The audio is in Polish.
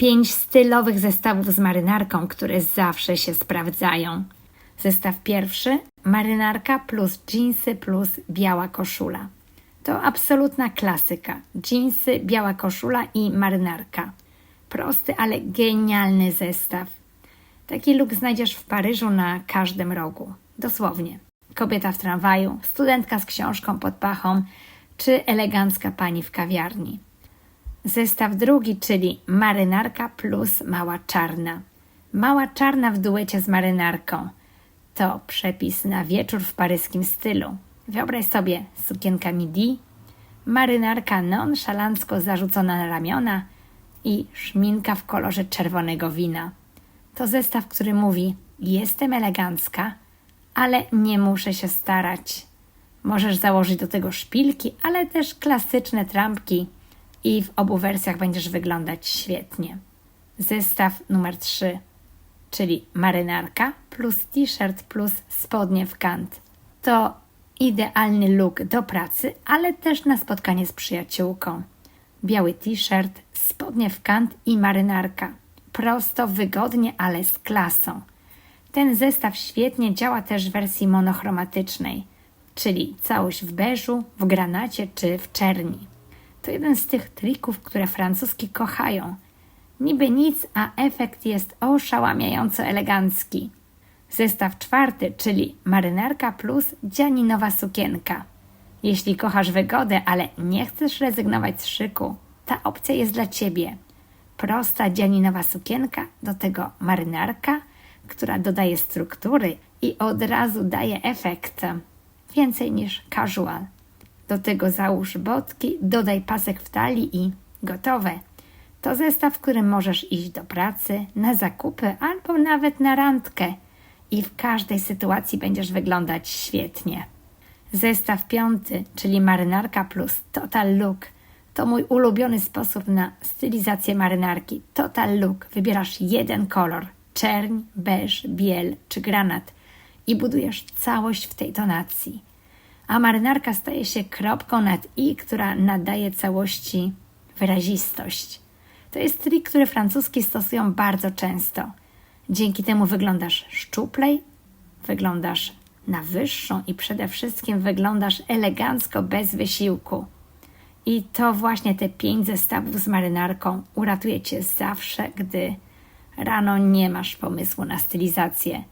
Pięć stylowych zestawów z marynarką, które zawsze się sprawdzają. Zestaw pierwszy: marynarka plus dżinsy plus biała koszula. To absolutna klasyka. Dżinsy, biała koszula i marynarka. Prosty, ale genialny zestaw. Taki look znajdziesz w Paryżu na każdym rogu. Dosłownie. Kobieta w tramwaju, studentka z książką pod pachą, czy elegancka pani w kawiarni. Zestaw drugi, czyli marynarka plus mała czarna. Mała czarna w duecie z marynarką. To przepis na wieczór w paryskim stylu. Wyobraź sobie sukienka midi, marynarka nonszalancko zarzucona na ramiona i szminka w kolorze czerwonego wina. To zestaw, który mówi: Jestem elegancka, ale nie muszę się starać. Możesz założyć do tego szpilki, ale też klasyczne trampki i w obu wersjach będziesz wyglądać świetnie. Zestaw numer 3, czyli marynarka plus t-shirt plus spodnie w kant. To idealny look do pracy, ale też na spotkanie z przyjaciółką. Biały t-shirt, spodnie w kant i marynarka. Prosto, wygodnie, ale z klasą. Ten zestaw świetnie działa też w wersji monochromatycznej, czyli całość w beżu, w granacie czy w czerni. To jeden z tych trików, które francuski kochają. Niby nic, a efekt jest oszałamiająco elegancki. Zestaw czwarty, czyli marynarka plus dzianinowa sukienka. Jeśli kochasz wygodę, ale nie chcesz rezygnować z szyku, ta opcja jest dla Ciebie. Prosta dzianinowa sukienka, do tego marynarka, która dodaje struktury i od razu daje efekt więcej niż casual. Do tego załóż botki, dodaj pasek w talii i gotowe. To zestaw, którym możesz iść do pracy, na zakupy albo nawet na randkę i w każdej sytuacji będziesz wyglądać świetnie. Zestaw piąty, czyli marynarka plus Total Look, to mój ulubiony sposób na stylizację marynarki. Total Look. Wybierasz jeden kolor, czerń, beż, biel czy granat i budujesz całość w tej tonacji. A marynarka staje się kropką nad i, która nadaje całości wyrazistość. To jest trik, który francuski stosują bardzo często. Dzięki temu wyglądasz szczuplej, wyglądasz na wyższą i przede wszystkim wyglądasz elegancko bez wysiłku. I to właśnie te pięć zestawów z marynarką uratuje cię zawsze, gdy rano nie masz pomysłu na stylizację